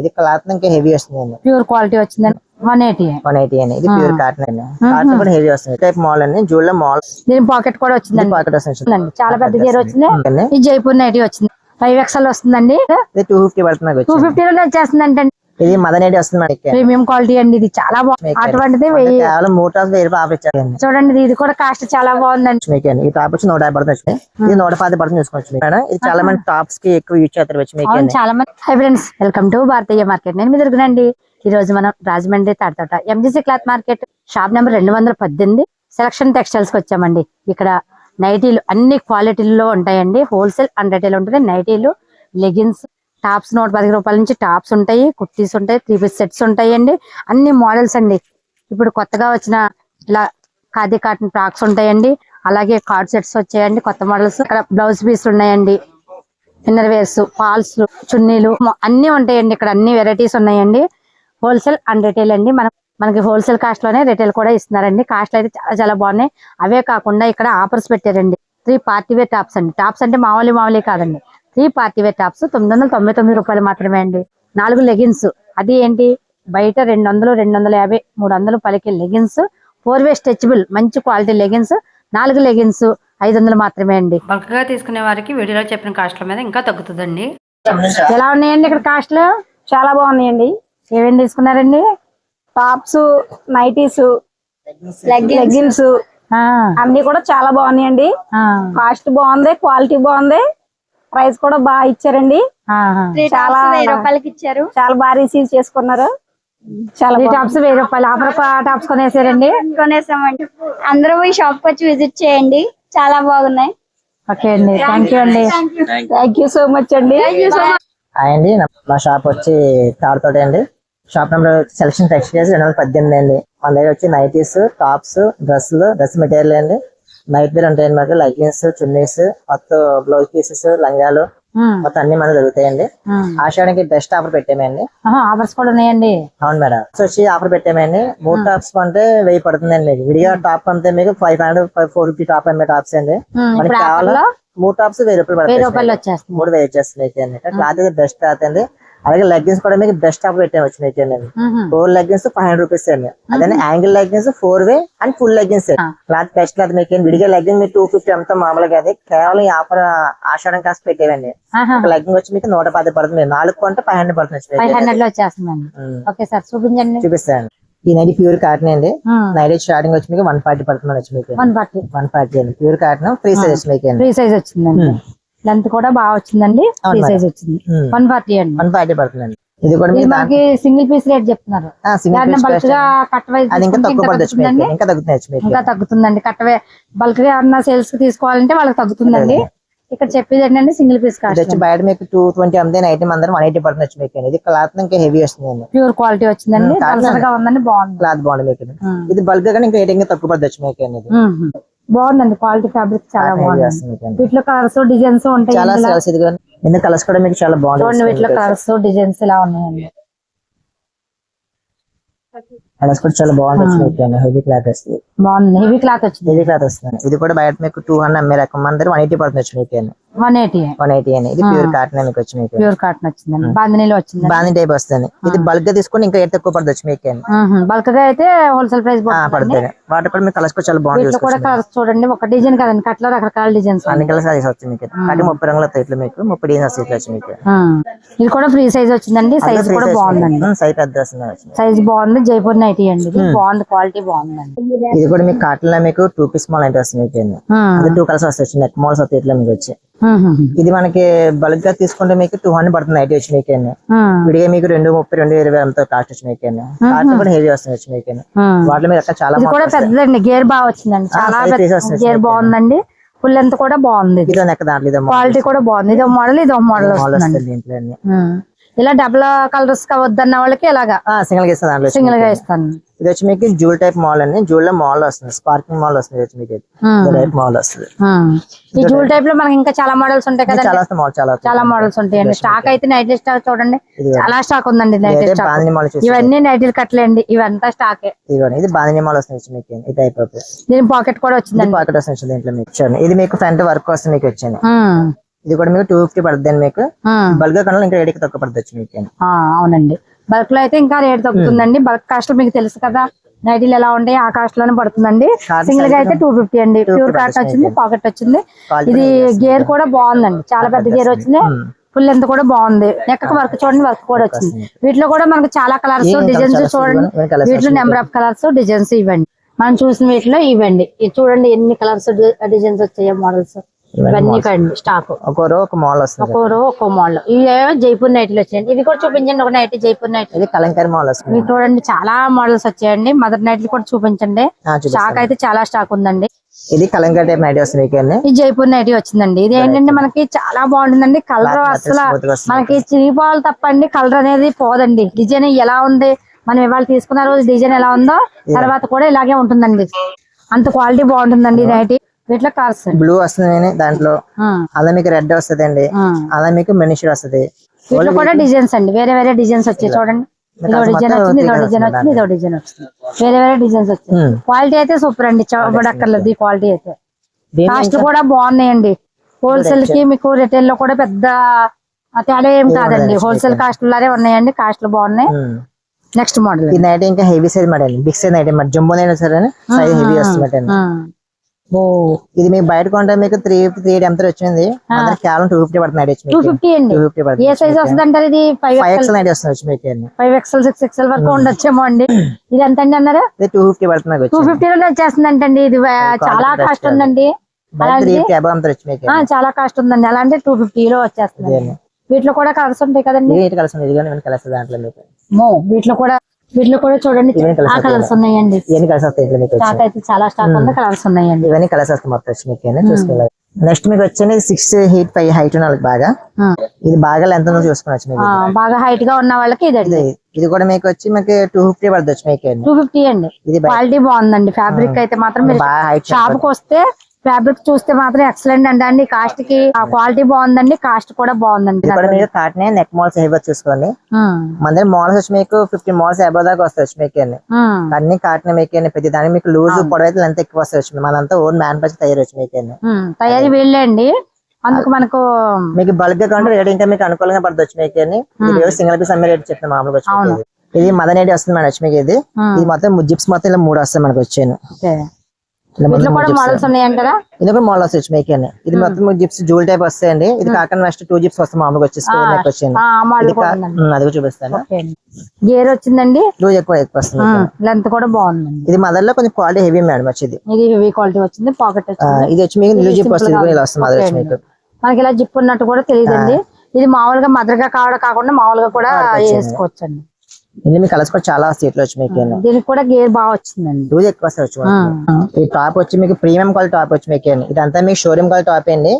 ఇది క్లాత్ ఇంకా హెవీ వస్తుంది ప్యూర్ క్వాలిటీ వచ్చిందండి. వన్ ఎయిటీ వన్ ఎయిటీ అని ఇది ప్యూర్ కాటన్ అండి. కాటన్ కూడా హెవీ వస్తుంది. టైప్ మాల్ అండి. జూల్లో మాల్ దీని పాకెట్ కూడా వచ్చిందండి. పాకెట్ వస్తుంది. చాలా పెద్ద గేర్ వచ్చింది. ఈ జైపూర్ నైటీ వచ్చింది. ఫైవ్ ఎక్స్ఎల్ వస్తుందండి. టూ ఫిఫ్టీ పడుతుంది టూ వచ్చి ఫిఫ్టీలో వచ్చేస్తుందండి ఇది మదన్ ఎయిటీ వస్తుంది ప్రీమియం క్వాలిటీ అండి ఇది చాలా బాగుంది అటువంటిది కేవలం మూడు టాప్స్ వెయ్యి రూపాయలు ఇచ్చారండి చూడండి ఇది కూడా కాస్ట్ చాలా బాగుందండి. మీకు ఈ టాప్ వచ్చి నూట యాభై పడుతుంది ఇది నూట పది పడుతుంది చూసుకోవచ్చు మేడం. ఇది చాలా మంది టాప్స్కి ఎక్కువ యూజ్ చేస్తారు వచ్చి మీకు చాలా మంది hi friends welcome to Bharatiya market నేను మీ దొరికినండి ఈ రోజు మనం Rajahmundry Tadathota MGC cloth market shop number రెండు వందల పద్దెనిమిది సెలక్షన్ టెక్స్టైల్స్కి వచ్చామండి. ఇక్కడ నైటీలు అన్ని క్వాలిటీల్లో ఉంటాయండి. హోల్సేల్ అండ్ రిటైల్ ఉంటుంది. నైటీలు లెగిన్స్ టాప్స్ నూట పది రూపాయల నుంచి టాప్స్ ఉంటాయి కుర్తీస్ ఉంటాయి త్రీ పీస్ సెట్స్ ఉంటాయండి. అన్ని మోడల్స్ అండి. ఇప్పుడు కొత్తగా వచ్చిన ఇలా ఖాదీ కాటన్ ఫ్రాక్స్ ఉంటాయండి. అలాగే కార్డ్ సెట్స్ వచ్చాయండి కొత్త మోడల్స్. ఇక్కడ బ్లౌజ్ పీస్ ఉన్నాయండి. ఇన్నర్ వేర్స్ ఫాల్స్ చున్నీలు అన్ని ఉంటాయండి. ఇక్కడ అన్ని వెరైటీస్ ఉన్నాయండి. హోల్సేల్ అండ్ రిటైల్ అండి. మనం మనకి హోల్సేల్ కాస్ట్లోనే రిటైల్ కూడా ఇస్తున్నారండి. కాస్ట్ అయితే చాలా చాలా బాగున్నాయి. అవే కాకుండా ఇక్కడ ఆఫర్స్ పెట్టారండి. త్రీ పార్టీ వేర్ టాప్స్ అండి. టాప్స్ అంటే మామూలు మామూలు కాదండి. త్రీ పార్టీ వేర్ టాప్స్ తొమ్మిది వందల తొంభై తొమ్మిది రూపాయలు మాత్రమే అండి. నాలుగు లెగిన్స్. అది ఏంటి? బయట రెండు వందలు రెండు వందల యాభై మూడు వందలు పలికే లెగిన్స్. ఫోర్ వే స్ట్రెచబుల్ మంచి క్వాలిటీ లెగిన్స్. నాలుగు లెగిన్స్ ఐదు వందలు మాత్రమే అండి. బల్క్గా తీసుకునే వారికి వీడియోలో చెప్పిన కాస్ట్ల మీద ఇంకా తగ్గుతుందండి. ఎలా ఉన్నాయండి ఇక్కడ కాస్ట్లు? చాలా బాగున్నాయండి. ఏమేమి తీసుకున్నారండి? టాప్స్ నైటీస్ లెగ్గిన్స్ ఆ, అన్ని కూడా చాలా బాగున్నాయండి. ఆ, కాస్ట్ బాగుంది క్వాలిటీ బాగుంది. ప్రైస్ కూడా బాగా ఇచ్చారండి. చాలా రూపాయలకి ఇచ్చారు. చాలా బాగా రిసీవ్ చేసుకున్నారు. చాలా. టాప్స్ వెయ్యి రూపాయలు. ఆఫర్ టాప్స్ కొనేసారండి? కొనేసామండి. అందరూ ఈ షాప్కి వచ్చి విజిట్ చేయండి. చాలా బాగున్నాయి. ఓకే అండి. థ్యాంక్ యూ అండి. థ్యాంక్ యూ సో మచ్ అండి. అండి. నా- మా షాప్ వచ్చి తాడుతోట అండి. షాప్ నెంబర్ సెలక్షన్ టెక్స్టైల్స్ రెండు వందల పద్దెనిమిది అండి. మన దగ్గర వచ్చి నైటీస్ టాప్స్ డ్రెస్సులు డ్రెస్ మెటీరియల్ అండి. నైట్ వేర్ ఉంటాయండి మాకు లెగ్గిన్స్ చున్నీస్ మొత్తం బ్లౌజ్ పీసెస్ లంగాలు మొత్తం అన్ని మనకు దొరుకుతాయండి. ఆషాఢకి బెస్ట్ ఆఫర్ పెట్టామండి. ఆఫర్స్ కూడా ఉన్నాయండి. అవును మేడం. సో వచ్చి ఆఫర్ పెట్టామండి. మూడు టాప్స్ కొంటే వెయ్యి పడుతుందండి మీకు. విడిగా టాప్ అంతే మీకు five hundred five four fifty top అమ్మే టాప్స్ అండి. మనకి కావాలా మూడు టాప్స్ వెయ్యి రూపాయలు పడతాయి. మూడు వెయ్యి వచ్చేస్తుంది క్లాత్ బెస్ట్ క్లాత్ అండి. అలాగే లెగ్గిన్స్ కూడా మీకు బెస్ట్ వచ్చింది అయితే అండి ఉహుం. Four leggings five hundred rupees అండి. అదే ankle leggings four way and full leggings cloth best cloth మీకు విడిగా లెగ్గిన్ మీకు టూ ఫిఫ్టీ అంతా మామూలుగా అది. కేవలం ఈ ఆఫర్ ఆషాఢం కాస్ట్ పెట్టేవండి. లెగ్గింగ్ వచ్చి మీకు నూట పది పడుతుంది. నాలుగు కొంటే ఫైవ్ హండ్రెడ్ పడుతుంది చూపిస్తాను. ఈ నైట్ ప్యూర్ కాటన్ అండి. నైట్ స్టార్టింగ్ వచ్చి మీకు వన్ ఫార్టీ పడుతుంది వచ్చి మీకు. వన్ ఫార్టీ వన్ ఫార్టీ అండి. ప్యూర్ కాటన్ ఫ్రీ సైజ్ వచ్చి మీకు ఫ్రీ సైజ్ వచ్చిందండి. లెంత్ కూడా బాగా వచ్చిందండి. సైజ్ వచ్చింది. వన్ ఫార్టీ అండి. వన్ ఫార్టీ పడుతుందండి. ఇది కూడా మనకి సింగిల్ పీస్ రేట్ చెప్తున్నారు. బల్క్గా కట్ వైజ్ అది ఇంకా తగ్గుతుందండి. కట్టవే బల్క్గా ఏమన్నా సేల్స్కి తీసుకోవాలంటే వాళ్ళకి తగ్గుతుందండి. ఇక్కడ చెప్పేది ఏంటంటే సింగిల్ పీస్ కాస్ట్ వచ్చి బయట మీకు టూ ట్వంటీ అమ్మితే ఐటమ్ అందరం వన్ ఎయిటీ పడుతుంది మీకు ఇది క్లాత్ ఇంకా హెవీ వస్తుంది ప్యూర్ క్వాలిటీ వచ్చిందండి. కాదు. ఉందండి బాగుంది. క్లాత్ బాగుంది మీకు. ఇది. బల్క్గా ఇంకా రేటింగ్ తక్కువ పడుతుంది మీకు. బాగుందండి క్వాలిటీ ఫ్యాబ్రిక్ చాలా బాగుంది. వీటిలో కలర్స్ డిజైన్స్ ఉంటాయి ఎందుకు కలర్స్ కూడా. మీకు చాలా బాగుంది వీటిలో కలర్స్ డిజైన్స్ ఇలా ఉన్నాయండి. కలర్స్ కూడా చాలా బాగుంది హెవీ క్లాత్ వస్తుంది. బాగుంది. హెవీ క్లాత్ వచ్చింది. హెవీ క్లాత్ వస్తుంది. ఇది కూడా బయట మీకు టూ హండ్రెడ్ అమ్మే రకం అందరూ వన్ ఎయిటీ పడుతుంది వచ్చి మీకు వన్ ఎయిటీ వన్ ఎయిటీ అని. ఇది ప్యూర్ కాటన్ మీకు ప్యూర్ కాటన్ వచ్చిందండి. బాందినీలో వచ్చింది బాంది టైప్ వస్తుంది. ఇది బల్క్గా తీసుకొని ఇంకా రేట్ తక్కువ పడుతుంది మీకు బల్క్గా అయితే హోల్సేల్ ప్రైస్ పడుతుంది. వాటి కూడా మీకు కలర్స్ కూడా చాలా బాగుంది వీటిలో కూడా కలర్స్ చూడండి. ఒక డిజైన్ కదండి కట్లో రకరకాల డిజైన్స్ అన్ని. కలర్స్ అది వస్తుంది మీకు. కాబట్టి ముప్పై రంగుల ఇట్లా మీకు ముప్పై డిజైన్ వస్తాయి ఇట్లా వచ్చి మీకు. ఇది కూడా ఫ్రీ సైజ్ వచ్చిందండి. సైజ్ కూడా బాగుందండి. సైజ్ పెద్ద వచ్చి. సైజ్ బాగుంది. జైపూర్ నైటీ అండి. ఇది బాగుంది. క్వాలిటీ బాగుందండి. ఇది కూడా మీకు కాటన్లో మీకు టూ పీస్ మాల్ అంటే వస్తుంది టూ కలర్స్ వస్తాయి. నెక్ మాల్స్ వస్తాయి. ఇట్లా మీకు వచ్చి. ఇది మనకి బల్క్గా తీసుకుంటే మీకు టూ హండ్రెడ్ పడుతుంది నైట్ వచ్చి మీకు విడిగా మీకు రెండు ముప్పై రెండు ఇరవై అంత కాస్ట్ వచ్చి మీకు కూడా హెవీ వస్తుంది వచ్చి మీకు ఉమ్. వాటిలో మీరు అక్కడ చాలా కూడా. పెద్దదండి గేర్ బాగా వచ్చిందండి. చాలా గేర్ బాగుందండి. ఫుల్ లెంత్ కూడా బాగుంది క్వాలిటీ కూడా బాగుంది. ఇది మోడల్ ఇది మోడల్ అన్ని. ఉమ్. ఇలా డబుల్ కలర్స్ వద్దన్న వాళ్ళకి ఇలాగా సింగిల్గా వచ్చి సింగిల్గా. ఇస్తాను. ఇది వచ్చి మీకు జూల్ టైప్ మాల్ అండి. జూల్లో మాల్ వస్తుంది. స్పార్కింగ్ మాల్ వస్తుంది వచ్చి మీకు. టైప్ మాల్ వస్తుంది. ఉమ్. ఈ జూల్ టైప్లో మనకి ఇంకా చాలా మోడల్స్ ఉంటాయి కదండి. చాలా మాల్ చాలా. చాలా మోడల్స్ ఉంటాయండి. స్టాక్ అయితే నైట్ స్టాక్ చూడండి. చాలా స్టాక్ ఉందండి నైట్ స్టాక్ ఇవన్నీ నైట్ కట్టలేండి ఇవంతా స్టాకే ఇది బాందిని మాల్ వస్తుంది మీకు. ఈ టైప్ దీని పాకెట్ కూడా వచ్చిందండి. పాకెట్ వస్తుంది దీంట్లో మీకు. ఇది మీకు ఫ్రంట్ వర్క్ వస్తుంది మీకు వచ్చింది. ఇది కూడా మీకు టూ ఫిఫ్టీ పడుతుంది అండి మీకు. ఉమ్. బల్క్గా కొనాలి ఇంకా రేటుకి తక్కువ పడుతుంది మీకు. అవునండి. బల్క్లో అయితే ఇంకా రేట్ తగ్గుతుందండి. బల్క్ కాస్ట్ మీకు తెలుసు కదా నైటీలు ఎలా ఉంటాయి ఆ కాస్ట్లోనే పడుతుందండి. సింగిల్గా అయితే టూ ఫిఫ్టీ అండి. 250 ప్యూర్ కాట్ వచ్చింది పాకెట్ వచ్చింది. ఇది గేర్ కూడా బాగుందండి. చాలా పెద్ద గేర్ వచ్చింది. ఫుల్ లెంత్ కూడా బాగుంది. నెక్కకు వర్క్ చూడండి వర్క్ కూడా వచ్చింది. వీటిలో కూడా మనకు చాలా కలర్స్ డిజైన్స్ చూడండి. వీటిలో నెంబర్ ఆఫ్ కలర్స్ డిజైన్స్ ఇవ్వండి. మనం చూసిన వీటిలో ఇవ్వండి. చూడండి ఎన్ని కలర్స్ డిజైన్స్ వచ్చాయో మోడల్స్ ఇవన్నీ కండి స్టాక్ ఒక రో ఒక మాల్ వస్తుంది. ఒక్కో రో ఒక్కో మోడల్ ఇవి జైపూర్ నైట్లు వచ్చాయండి. ఇవి కూడా చూపించండి ఒక నైట్ జైపూర్ నైట్ ఇది కలంకారీ మాల్ వస్తుంది. మీకు చూడండి చాలా మోడల్స్ వచ్చాయండి. మదర్ నైట్లు కూడా చూపించండి. స్టాక్ అయితే చాలా స్టాక్ ఉందండి. ఇది కలంకారీ టైప్ నైట్ వస్తుంది ఈ జైపూర్ నైటీ వచ్చిందండి. ఇది ఏంటంటే మనకి చాలా బాగుంటుందండి. కలర్ అసలు. మనకి చిరిగిపోవాలి తప్పండి. కలర్ అనేది పోదండి. డిజైన్ ఎలా ఉంది? మనం ఇవాళ తీసుకున్న రోజు డిజైన్ ఎలా ఉందో తర్వాత కూడా ఇలాగే ఉంటుందండి. అంత క్వాలిటీ బాగుంటుందండి నైటీ వీటిలో కలర్స్ బ్లూ వస్తుంది దాంట్లో. అలా మీకు రెడ్ వస్తుంది అండి. అలా మీకు మెనిషర్ వస్తుంది. వీటిలో కూడా డిజైన్స్ అండి. వేరే వేరే డిజైన్స్ వచ్చాయి చూడండి. ఇదో డిజైన్ వచ్చింది ఇదో డిజైన్ వచ్చింది ఇదో డిజైన్ వచ్చింది. వేరే వేరే డిజైన్స్ వచ్చాయి. ఉమ్. క్వాలిటీ అయితే సూపర్ అండి. చూడక్కర్లేదు క్వాలిటీ అయితే. కాస్ట్ కూడా బాగున్నాయండి. హోల్సేల్కి మీకు రిటైల్లో కూడా పెద్ద తేడా ఏం కాదండి. హోల్సేల్ కాస్ట్ లానే ఉన్నాయండి. కాస్ట్లు బాగున్నాయి. నెక్స్ట్ మోడల్ ఈ నైట్ ఇంకా హెవీ సైజ్ మాట బిగ్ సైజ్ నైట్ మాట జంబో సరే సైజ్ హెవీ వస్తుంది ఇది మీకు బయట కొంటే మీకు త్రీ త్రీ ఎంత వచ్చింది. కేవలం టూ ఫిఫ్టీ పడుతుంది టూ ఫిఫ్టీ అండి. టూ ఫిఫ్టీ పడుతుంది ఏ సైజ్ వస్తుంది అంటారు ఇది? ఫైవ్ ఎక్స్ఎల్ ఎక్స్ నైట్ వస్తుంది మీకు ఫైవ్ ఎక్స్ఎల్ సిక్స్ ఎక్స్ఎల్ వరకు ఉండొచ్చేమో అండి. ఇది ఎంత అండి అన్నారు? ఇది టూ ఫిఫ్టీ పడుతుంది టూ ఫిఫ్టీలో వచ్చేస్తుంది అంటండి ఇది చాలా కాస్ట్ అండి. ఉందండి అలాంటి ఫిఫ్టీ చాలా కాస్ట్ ఉందండి. అలా అంటే టూ ఫిఫ్టీలో వచ్చేస్తుంది ఇదేనండి. వీటిలో కూడా కలర్స్ ఉంటాయి కదండి. మో వీటిలో కూడా వీటిలో కూడా చూడండి కలర్స్ ఉన్నాయండి. ఇవన్నీ కలిసి వస్తాయి ఇంట్లో మీకు వచ్చి స్టాక్ అయితే చాలా స్టాక్ ఉంది కలర్స్ ఉన్నాయండి. ఇవన్నీ కలిసి వస్తాయి మొత్తం వచ్చి మీకు చూసుకోవాలి. నెక్స్ట్ మీకు వచ్చేది సిక్స్ హీట్ ఫైవ్ హైట్ ఉన్న వాళ్ళకి బాగా. ఇది బాగా లెంత్ ఉందో చూసుకోవచ్చు మీకు బాగా హైట్గా ఉన్న వాళ్ళకి ఇది ఇది కూడా మీకు వచ్చి మీకు టూ ఫిఫ్టీ పడుతుంది మీకు టూ ఫిఫ్టీ అండి. ఇది క్వాలిటీ బాగుందండి. ఫ్యాబ్రిక్ అయితే మాత్రం షాప్కి వస్తే ఫ్యాబ్రిక్ చూస్తే మాత్రం ఎక్సలెంట్ అండి. అండి కాస్ట్కి క్వాలిటీ బాగుందండి. కాస్ట్ కూడా బాగుందండి కాటనే నెక్. మాల్స్ హెవీ చూసుకోండి. మన మాల్స్ వచ్చి మీకు ఫిఫ్టీ మాల్స్ అబౌవ్ దాకా వస్తాయి వచ్చి మీకు అన్ని కాటనే మీకు ప్రతి దానికి మీకు లూజ్ పొడవు అయితే లెంత్ ఎక్కువ వస్తాయి వచ్చి మనంతా ఓన్ మ్యాన్ పచ్చి తయారు వచ్చి మీకు తయారీ వీళ్ళే అండి. అందుకు మనకు మీకు బల్క్గా కావాలంటే రేట్ ఇంకా మీకు అనుకూలంగా పడుతుంది వచ్చి మీకు సింగిల్ పీస్ అమ్మే రేట్ చెప్తాను మామూలుగా ఇది. మదన్ ఏడి వస్తుంది మేడం వచ్చి మీకు ఇది. ఇది మొత్తం జిప్స్ మొత్తం ఇలా మూడు వస్తాయి మనకు వచ్చాను మూడు కూడా మోడల్స్ ఉన్నాయంటారా? ఇది కూడా మోడల్ వచ్చి మీకు ఇది మొత్తం జిప్స్ జూల్ టైప్ వస్తాయండి. ఇది కాకుండా నెక్స్ట్ టూ జిప్స్ వస్తాయి మామూలుగా వచ్చి స్క్వేర్ నెక్ వచ్చాను ఆ మోడల్ ఇది కూడా కా- ఉందండి ఉమ్, అది చూపిస్తాను. గేర్ వచ్చిందండి? లూజ్ ఎక్కువ ఎక్కువ వస్తుంది. లెంత్ కూడా బాగుందండి. ఇది మదర్లో కొంచెం క్వాలిటీ హెవీ మేడం వచ్చేది ఇది. హెవీ క్వాలిటీ వచ్చింది పాకెట్ ఇది వచ్చి మీకు నిలువ జిప్ వస్తుంది గా ఇలా మదర్ వచ్చి ఓకే మీకు. మనకి ఇలా జిప్ ఉన్నట్టు కూడా తెలియదండి. ఇది మామూలుగా మదరగా కావడం కాకుండా మామూలుగా కూడా వేసుకోవచ్చండి. ఇది మీ కలర్స్ కూడా చాలా ఇట్లా వచ్చి మీకు దీనికి కూడా గేర్ బాగా వచ్చిందండి. లూజ్ ఎక్కువ వచ్చి మనకి. ఈ టాప్ వచ్చి మీకు ప్రీమియం క్వాలిటీ టాప్ వచ్చి మీకు ఇదంతా మీకు షోరూమ్ క్వాలిటీ టాప్ అండి.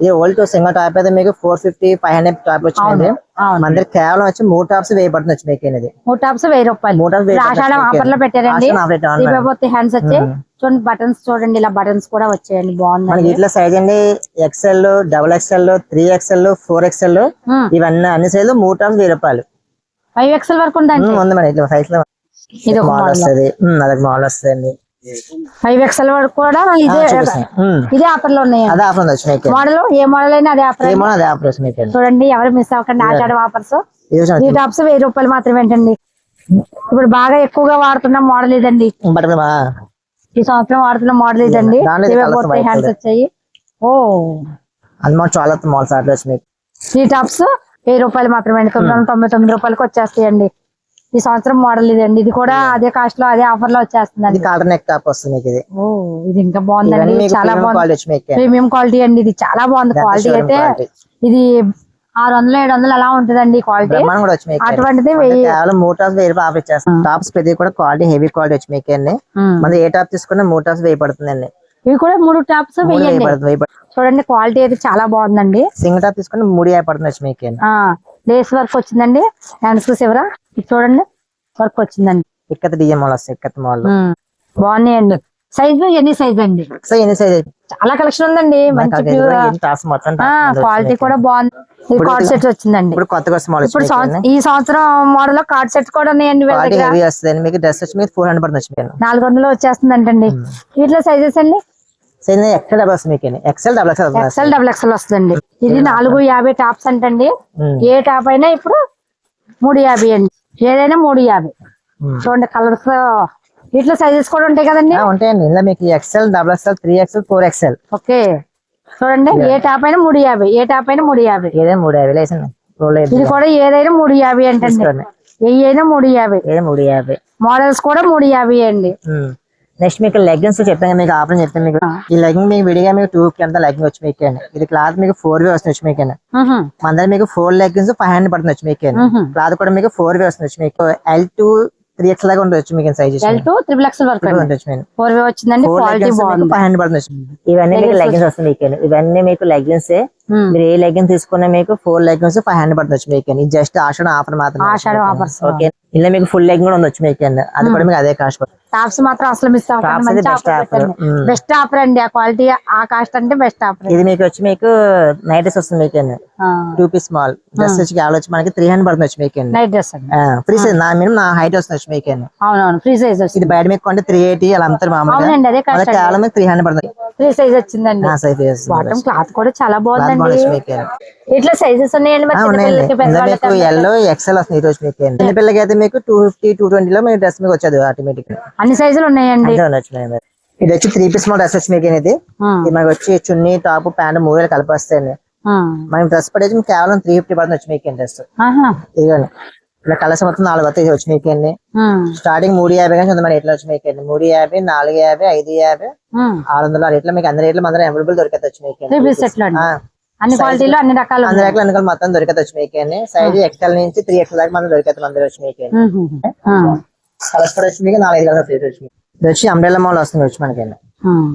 ఇది ఓల్డ్ సింగిల్ టాప్ అయితే మీకు four fifty five hundred top వచ్చింది మన కేవలం వచ్చి మూడు టాప్స్ వేయబడుతుంది వచ్చి మీకు ఇది. మూడు టాప్స్ వెయ్యి రూపాయలు. మూడు టాప్స్ ఆషాఢం ఆఫర్లో పెట్టారండి. హ్యాండ్స్ వచ్చాయి చూడండి బటన్స్ చూడండి ఇలా బటన్స్ కూడా వచ్చాయండి మనకి బాగుందండి ఇట్లా సైజ్ అండి XL double XL three XL four XL ఇవన్నీ అన్ని సైజులు మూడు టాప్స్ వెయ్యి రూపాయలు. ఫైవ్ ఎక్స్ఎల్ వరకు ఉందండి. ఉమ్, ఉంది మేడం. ఇట్లా సైజ్లో ఇది ఒక మోడల్ వస్తుంది. అదొక వస్తుంది ఫైవ్ ఎక్స్ఎల్ వరకు కూడా ఇదే ఇదే ఆఫర్లో అదే ఆఫర్ మీకు మోడల్ ఏ మోడల్ అయినా అదే ఆఫర్ అదే చూడండి ఎవరు మిస్ అవ్వకండి ఆఫర్స్ ఈ టాప్స్ వెయ్యి రూపాయలు మాత్రమే ఏంటండి ఇప్పుడు బాగా ఎక్కువగా వాడుతున్న మోడల్ ఇదండి. ఈ సంవత్సరం వాడుతున్న మోడల్ ఇదండి. హ్యాండ్స్. వచ్చాయి. ఓ. అందులో చాలా మాల్స్ ఆటలు వచ్చి మీకు ఈ టాప్స్ వెయ్యి రూపాయలు మాత్రమే అండి? తొమ్మిది వందల తొంభై తొమ్మిది రూపాయలకి వచ్చేస్తాయండి. ఈ సంవత్సరం మోడల్ ఇదండి. ఇది కూడా అదే కాస్ట్లో అదే ఆఫర్లో ఇది వచ్చేస్తుందండి కాటన్ నెక్ టాప్ వస్తుంది ఇది. ఓ ఇది ఇంకా బాగుందండి. చాలా బాగుంది. ప్రీమియం క్వాలిటీ అండి ఇది. చాలా బాగుంది క్వాలిటీ అయితే. ఇది ఆరు వందలు ఏడు వందలు అలా ఉంటుందండి క్వాలిటీ అటువంటిది కేవలం మూడు టాప్స్ వెయ్యి ఆఫర్ ఇచ్చేస్తాం. టాప్స్ ప్రతి కూడా క్వాలిటీ హెవీ క్వాలిటీ వచ్చి మీకు అండి. మన ఏ టాప్ తీసుకున్నా మూడు టాప్స్ వెయ్యి పడుతుందండి. ఇవి కూడా మూడు టాప్స్ వెయ్యండి. చూడండి క్వాలిటీ అయితే చాలా బాగుందండి. సింగిల్ టాప్ తీసుకుని మూడు యాభై పడుతుంది మీకు. లేస్ వర్క్ వచ్చిందండి. హ్యాండ్స్ ఇది చూడండి వర్క్ వచ్చిందండి. ఇక్కత డిఎం మాల్ వస్తాయి ఇక్కత మాల్ ఉమ్. బాగున్నాయండి. సైజ్ ఎన్ని సైజ్ అండి? ఎన్ని సైజ్? చాలా కలెక్షన్ ఉందండి. మంచి క్వాలిటీ. కూడా బాగుంది. కార్డ్ సెట్ వచ్చిందండి. ఇప్పుడు కొత్తగా ఇప్పుడు ఈ సంవత్సరం మోడల్లో కార్డ్ సెట్స్ కూడా ఉన్నాయండి మీకు డ్రెస్ వచ్చి మీకు ఫోర్ హండ్రెడ్ పడుతుంది నాలుగు వందలు వచ్చేస్తుంది అంటండి వీటిలో సైజెస్ అండి? ఎక్సెల్ డబుల్ వస్తుంది మీకు XL double XL XL double XL వస్తుందండి. ఇది నాలుగు యాభై టాప్స్ అంటండి. ఏ టాప్ అయినా ఇప్పుడు మూడు యాభై అండి. ఏదైనా మూడు యాభై. చూడండి కలర్స్ వీటిలో సైజెస్ కూడా ఉంటాయి కదండి? ఉంటాయండి. ఇందులో మీకు XL double XL three XL four XL okay. చూడండి ఏ టాప్ అయినా మూడు యాభై. ఏ టాప్ అయినా మూడు యాభై. ఏదైనా మూడు యాభై రోల్ ఇది కూడా ఏదైనా మూడు యాభై తీసుకోండి. ఏ అయినా మూడు యాభై. మూడు యాభై. మోడల్స్ కూడా మూడు యాభై అండి. నెక్స్ట్ మీకు లెగ్గిన్స్ చెప్పాను మీకు ఆఫర్ చెప్తాను మీకు. ఈ లెగ్గింగ్ మీకు విడిగా మీకు టూ కి అంతా లెగ్గింగ్ వచ్చి మీకు ఇది క్లాత్ మీకు ఫోర్ వే వస్తుంది వచ్చి మీకు. మన దగ్గర మీకు ఫోర్ లెగ్గిన్స్ ఫైవ్ హండ్రెడ్ పడుతుంది వచ్చి మీకు. క్లాత్ కూడా మీకు ఫోర్ వే వస్తుంది వచ్చి మీకు. ఎల్ టూ త్రీ ఎక్స్ లాగా ఉండొచ్చు మీకు sizes L to triple XL వరకు అండి. ఉండొచ్చు మీకు ఫోర్ వే వచ్చిందండి క్వాలిటీ బాగుంది. ఫైవ్ హండ్రెడ్ పడుతుంది. ఇవన్నీ మీకు లెగ్గిన్స్ వస్తుంది మీకు ఇవన్నీ మీకు లెగ్గిన్స్ మ్మ్. మీరు ఏ లెగ్గిన్ తీసుకున్నా మీకు ఫోర్ లెగ్గిన్స్ ఫైవ్ హండ్రెడ్ పడుతుంది మీకు జస్ట్ ఆషాఢ ఆఫర్ మాత్రం ఆషాఢం. ఓకే ఇలా మీకు ఫుల్ లెగ్గింగ్ కూడా ఉండొచ్చు మీకు అది కూడా మీకు అదే కాస్ట్ పడుతుంది. టాప్స్ మాత్రం అసలు మిస్ అవ్వకండి. బెస్ట్ ఆఫర్ అండి. ఆ క్వాలిటీ ఆ కాస్ట్ అంటే బెస్ట్ ఆఫర్ ఇది మీకు వచ్చి మీకు నైటీస్ వస్తుంది మీకు టూ పీస్ స్మాల్ డ్రెస్ వచ్చి కావాలి వచ్చి మనకి త్రీ హండ్రెడ్ పడుతుంది వచ్చి మీకు నైట్ డ్రెస్ అండి. ఫ్రీ సైజ్ నా మినిమం నా హైట్ వస్తుంది వచ్చి మీకు అవునవును ఫ్రీ సైజ్ వచ్చింది ఇది బయట మీకు కొంటే త్రీ ఎయిటీ అలా అమ్ముతారు మామూలుగా. అదే మీకు త్రీ హండ్రెడ్ పడుతుంది. ఫ్రీ సైజ్ వచ్చిందండి. క్లాత్ కూడా చాలా బాగుందండి. ఇట్లా సైజెస్ మీకు ఎల్లో ఎక్సెల్ వస్తుంది ఈ రోజు మీకు చిన్న పిల్లలకి అయితే మీకు టూ ఫిఫ్టీ టూ ట్వంటీ లో మీకు డ్రెస్ మీకు వచ్చేది ఆటోమేటిక్ అన్ని సైజులు ఉన్నాయండి. ఇది వచ్చి త్రీ పీస్ మోడల్ డ్రెస్ వచ్చి మీకు ఇది మనకి వచ్చి చున్నీ టాప్ ప్యాంట్ మూడు వేలు కలిపి వస్తాయండి. మనకి డ్రెస్ పడేసి కేవలం త్రీ ఫిఫ్టీ పడుతుంది వచ్చి మీకు డ్రెస్ ఇదిగోండి. ఇలా కలర్స్ మొత్తం నాలుగు వస్తాయి వచ్చి మీకు అండి స్టార్టింగ్ మూడు యాభై కానీ మన రేట్లో వచ్చి మీకు అండి మూడు యాభై నాలుగు యాభై ఐదు యాభై. ఆరు వందల రేట్లో మీకు అన్ని రేట్లు మన అవైలబుల్ దొరికితే వచ్చి మీకు అన్ని క్వాలిటీలో అన్ని రకాలు అన్ని రకాల అన్ని మొత్తం దొరికితే వచ్చి మీకు అండి. సైజ్ ఎక్స్ఎల్ నుంచి త్రీ ఎక్స్ఎల్ దాకా మనం దొరికితే మన దగ్గర వచ్చి మీకు అండి. ఉమ్, ఉమ్, ఉమ్, కలర్స్ కూడా వచ్చి మీకు నాలుగు కలర్స్ వచ్చి మీకు ఇది వచ్చి అంబ్రెల్లా మాల్ వస్తుంది వచ్చి మనకి ఉమ్.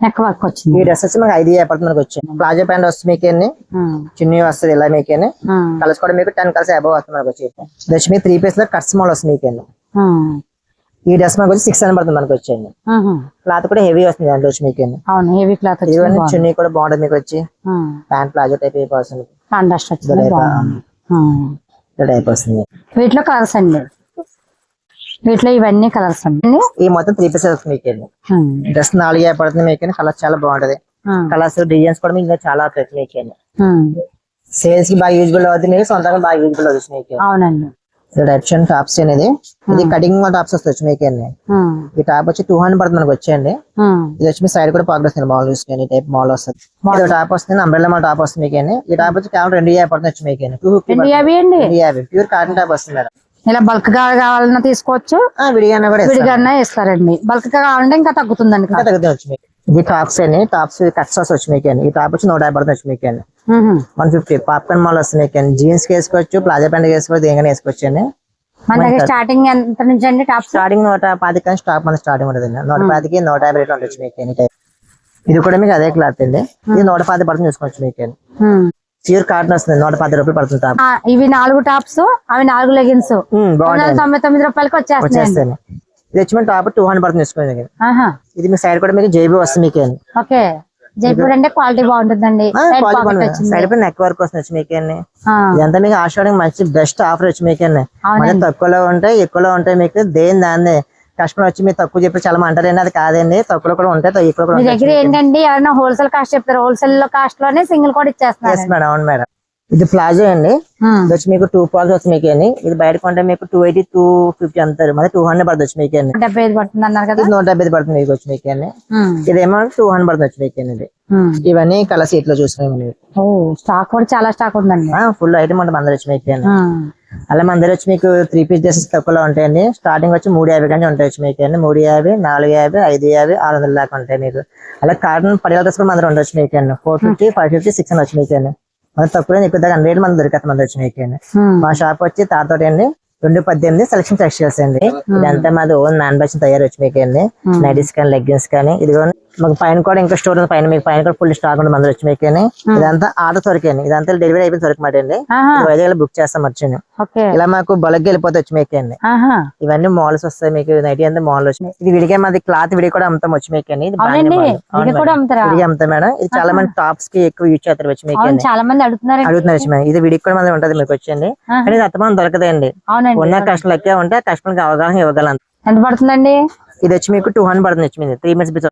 నెక్ వర్క్ ఈ డ్రెస్ వచ్చి మనకి ఐదు పడుతుంది మనకి వచ్చి ప్లాజో ప్యాంట్ వస్తుంది మీకు అండి. ఉమ్, చున్నీ వస్తుంది ఇలా మీకు అండి. ఉమ్, కలర్స్ కూడా మీకు టెన్ కలర్స్ అబౌవ్ వస్తుంది మనకి వచ్చి. ఇది వచ్చి మీకు త్రీ పీస్లో కట్స్ మాల్ వస్తుంది మీకు అండి. ఉమ్, ఈ డ్రెస్ మనకు వచ్చి సిక్స్ హండ్రెడ్ పడుతుంది మనకి వచ్చండి ఉమ్. క్లాత్ కూడా హెవీ వస్తుంది దాంట్లో వచ్చి మీకు అవును హెవీ క్లాత్. చున్నీ కూడా బాగుంటుంది మీకు వచ్చి. ప్యాంట్ ప్లాజో టైప్ వస్తుంది కాంట్రాస్ట్ వస్తుంది. వీటిలో కలర్స్ అండి. వీటిలో ఇవన్నీ కలర్స్ అండి. ఈ మొత్తం త్రీ పీసెస్ వస్తుంది మీకు డ్రెస్ నాలుగు పడుతుంది మీకు కలర్స్ చాలా బాగుంటది. కలర్స్ డిజైన్స్ కూడా మీకు ఇంకా చాలా మీకు. సేల్స్కి బాగా యూజ్ఫుల్ అవుతుంది మీకు సొంతంగా బాగా యూజ్ఫుల్ అవుతుంది మీకు అవునండి. ఇది డైరెక్షన్ టాప్స్ అనేది. ఇది కటింగ్ టాప్స్ వస్తుంది మీకు అండి ఈ టాప్ వచ్చి టూ హండ్రెడ్ పడుతుంది మనకి వచ్చేయండి. ఉమ్. ఇది వచ్చి మీ సైడ్ కూడా పాకెట్ వస్తుంది మాల్ చూసుకొని టైప్ మాల్ వస్తుంది. ఇది టాప్ వస్తుంది. అంబ్రెల్లా మాల్ టాప్ వస్తుంది మీకు అండి ఈ టాప్ వచ్చి కేవలం రెండు యాభై పడుతుంది వచ్చి మీకు టూ ఫిఫ్టీ యాభై ప్యూర్ కాటన్ టాప్ వస్తుంది మేడం. ఇలా బల్క్గా కావాలన్నా తీసుకోవచ్చు. ఇస్తాం. విడిగా ఇస్తారండి బల్క్గా కావాలంటే ఇంకా తగ్గుతుందండి తగ్గుతుంది ఇది టాప్స్ అండి టాప్స్ కట్స్ వచ్చి మీకు అండి ఈ టాప్ వచ్చి నూట యాభై పడుతుంది వచ్చి మీకు. వన్ ఫిఫ్టీ పాప్కార్న్ మాల్ వస్తుంది మీకు అండి జీన్స్ వేసుకోవచ్చు ప్లాజా ప్యాంట్ వేసుకోవచ్చు దేనికైనా వేసుకోవచ్చు అండి స్టార్టింగ్ ఎంత నుంచి అండి టాప్స్ స్టార్టింగ్ నూట పాతిక నుంచి స్టాక్ మన స్టార్టింగ్ ఉంటుంది నూట పాతికి నూట యాభై రేట్లు ఉండొచ్చు మీకు ఎనీ టైప్ ఇది కూడా మీకు అదే క్లాత్ అండి ఇది నూట పాతి పడుతుంది చూసుకోవచ్చు మీకు ప్యూర్ కాటన్ వస్తుంది నూట పది రూపాయలు పడుతుంది టాప్ ఇవి నాలుగు టాప్స్ అవి నాలుగు లెగిన్స్ తొంభై తొమ్మిది రూపాయలకి వచ్చేస్తాను ఇది వచ్చి మన టాప్ టూ హండ్రెడ్ పడుతుంది చూసుకోండి ఆహా. ఇది మీ సైడ్ కూడా మీకు జేబీ వస్తుంది మీకు ఓకే. జైపూర్ అంటే క్వాలిటీ బాగుంటుందండి. సైడ్ పై నెక్ వర్క్ వస్తుంది వచ్చి మీకు ఇదంతా మీకు ఆషాఢం మంచి బెస్ట్ ఆఫర్ వచ్చి మీకు తక్కువలో ఉంటాయి ఎక్కువలో ఉంటాయి మీకు దేని దాన్ని. కస్టమర్ వచ్చి మీరు తక్కువ చెప్పి చాలా అంటారండి అది కాదండి. తక్కువలో కూడా ఉంటాయి తక్కువ కూడా దగ్గర ఏంటండి? ఎవరైనా హోల్సేల్ కాస్ట్ చెప్తారు? హోల్సేల్లో కాస్ట్లోనే సింగిల్ కూడా ఎస్ ఇచ్చేస్తున్నారు మేడం అవును మేడం ఇది ప్లాజో అండి. వచ్చి మీకు టూ పాల్స్ వచ్చి మీకు అండి ఇది బయట కొంటే మీకు టూ ఎయిటీ టూ ఫిఫ్టీ అంటారు. మరి టూ హండ్రెడ్ పడుతుంది వచ్చి మీకు అండి డెబ్బై ఐదు పడుతుంది అన్నారు కదా? నూట డెబ్బై ఐదు పడుతుంది మీకు వచ్చి మీకు అండి ఇదేమో టూ హండ్రెడ్ పడుతుంది వచ్చి మీకు అండి. ఇవన్నీ కలర్ సీట్లో చూసుకున్నాం స్టాక్ కూడా చాలా స్టాక్ ఉందండి. ఫుల్ ఐటమ్ ఉంటుంది దగ్గర వచ్చి మీకు అండి అలా మన దగ్గర వచ్చి మీకు త్రీ పీస్ డ్రెస్సెస్ తక్కువలో ఉంటాయండి. స్టార్టింగ్ వచ్చి మూడు యాభై కానీ ఉంటాయి వచ్చి మీకు అండి మూడు యాభై నాలుగు యాభై ఐదు యాభై ఆరు వందల దాకా ఉంటాయి మీకు. అలా కాటన్ పడియాల డ్రెస్ కూడా మన దగ్గర ఉండొచ్చు మీకు అండి four fifty five fifty six hundred వచ్చి మీకు అండి మన తక్కువ ఎక్కువ దాకా హండ్రెడ్ మన దొరికేస్తుంది మన దగ్గర వచ్చి మీకు అండి ఉమ్. మా షాప్ వచ్చి తాతోటి అండి రెండు పద్దెనిమిది సెలక్షన్ టెక్స్టైల్స్ అండి. ఇదంతా మాది ఓన్ మ్యాన్ బచ్చిన తయారు వచ్చి మీకు అండి నైటీస్ కానీ లెగ్గిన్స్ కానీ ఇది మాకు పైన కూడా ఇంకా స్టోర్ ఉంది. పైన మీకు పైన కూడా ఫుల్ స్టాక్ ఉంది మంది వచ్చి మీకు అండి ఇదంతా ఆర్డర్ దొరికండి ఇదంతా డెలివరీ అయిపోయిన దొరకమాట అండి ఆహా. ఇది వైజాగ్ దొరికి చేస్తాం వచ్చి ఓకే. ఇలా మాకు బలగ్గా వెళ్ళిపోతే వచ్చి మీకు అండి ఇవన్నీ మాల్స్ వస్తాయి మీకు. నైటీ అంతా మాల్ వచ్చినాయి ఇది విడిగా మాది క్లాత్ విడి కూడా అమ్ముతాం వచ్చి మీకు అండి విడిగా అమ్ముతాం మేడం. ఇది చాలా మంది టాప్స్కి ఎక్కువ యూజ్ చేస్తారు వచ్చి మీకు అండి చాలా మంది అడుగుతున్నారు అడుగుతున్నారు వచ్చి మేడం. ఇది విడికి కూడా మంది ఉంటది మీకు వచ్చండి ఆహా. కానీ ఇది అత్తమానం దొరకదండి. ఉన్న కస్టమర్ ఎక్కే ఉంటే కస్టమర్కి అవగాహన ఇవ్వగలం. ఎంత పడుతుందండి? ఇది వచ్చి మీకు టూ హండ్రెడ్ పడుతుంది వచ్చి త్రీ మినిట్స్ బిచ్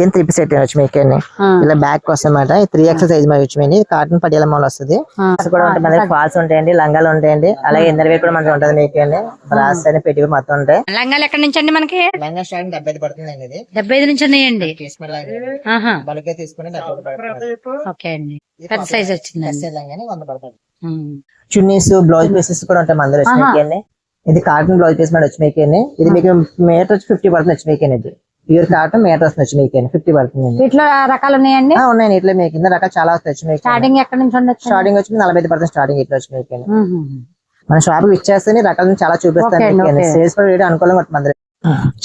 ఏం త్రీ పీస్ సెట్ వచ్చి మీకు అండి ఇలా బ్యాక్ కోసం అనమాట త్రీ ఎక్స్ సైజ్ మరి వచ్చి కాటన్ పటియాల మాల్ వస్తుంది. కూడా ఉంటుంది మన ఫాల్స్ ఉంటాయండి లంగాలు ఉంటాయండి. అలాగే ఇన్నర్ వేర్ కూడా మనకి ఉంటుంది మీకు అండి బ్రాస్ అని పెట్టి మొత్తం ఉంటాయి లంగాలు ఎక్కడి నుంచి అండి మనకి? లంగా స్టార్టింగ్ డెబ్బై ఐదు పడుతుందండి ఇది. డెబ్బై ఐదు నుంచి ఉన్నాయండి తీసుకుని పడుతుంది. ఓకే అండి. పెద్ద సైజ్ లంగాని వంద పడుతుంది. చున్నీస్ బ్లౌజ్ పీసెస్ కూడా ఉంటాయి దగ్గర. వచ్చి మీకు అండి ఇది కాటన్ బ్లౌజ్ పీస్ మీద వచ్చి మీకు అండి ఇది మీకు మీటర్ వచ్చి ఫిఫ్టీ పడుతుంది వచ్చి మీకు ఇది? ప్యూర్ కాటన్ మీటర్ వస్తుంది వచ్చి మీకు ఫిఫ్టీ పడుతుంది వీటిలో రకాలు ఉన్నాయండి? ఉన్నాయండి ఇట్లా మీకు కింద రకాలు చాలా వస్తాయి మీకు స్టార్టింగ్ ఎక్కడి నుంచి ఉండొచ్చు స్టార్టింగ్ వచ్చి నలభై ఐదు పడుతుంది స్టార్టింగ్ ఇట్లా వచ్చి మీకు. మన షాప్ ఇచ్చేస్తే రకాలను చాలా చూపిస్తాను. సేల్స్ రేట్ అనుకూలంగా ఉంటుంది.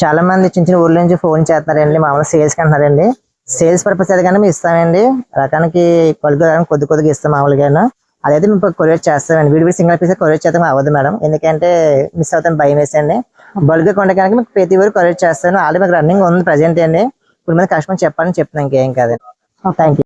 చాలా మంది చిన్న చిన్న ఊర్ల నుంచి ఫోన్ చేస్తున్నారండి మామూలు సేల్స్కి అంటున్నారండి. సేల్స్ పర్పస్ అయితే కానీ మేము ఇస్తామండి. రకానికి కొలుగు కొద్ది కొద్దిగా ఇస్తాం మామూలుగా అదైతే మేము కొరియర్ చేస్తామండి. విడివిడి సింగిల్ పీస్ కొరియర్ చేస్తాం అవ్వదు మేడం. ఎందుకంటే మిస్ అవుతాం భయం వేసండి బల్క్ కొండ కనుక మీకు ప్రతి ఊరు కొరియర్ చేస్తాను. ఆల్రెడీ మీకు రన్నింగ్ ఉంది ప్రజెంట్ అండి. ఇప్పుడు మీద కస్టమర్ చెప్పాలని చెప్తున్నాను ఇంకేం కాదు. Thank you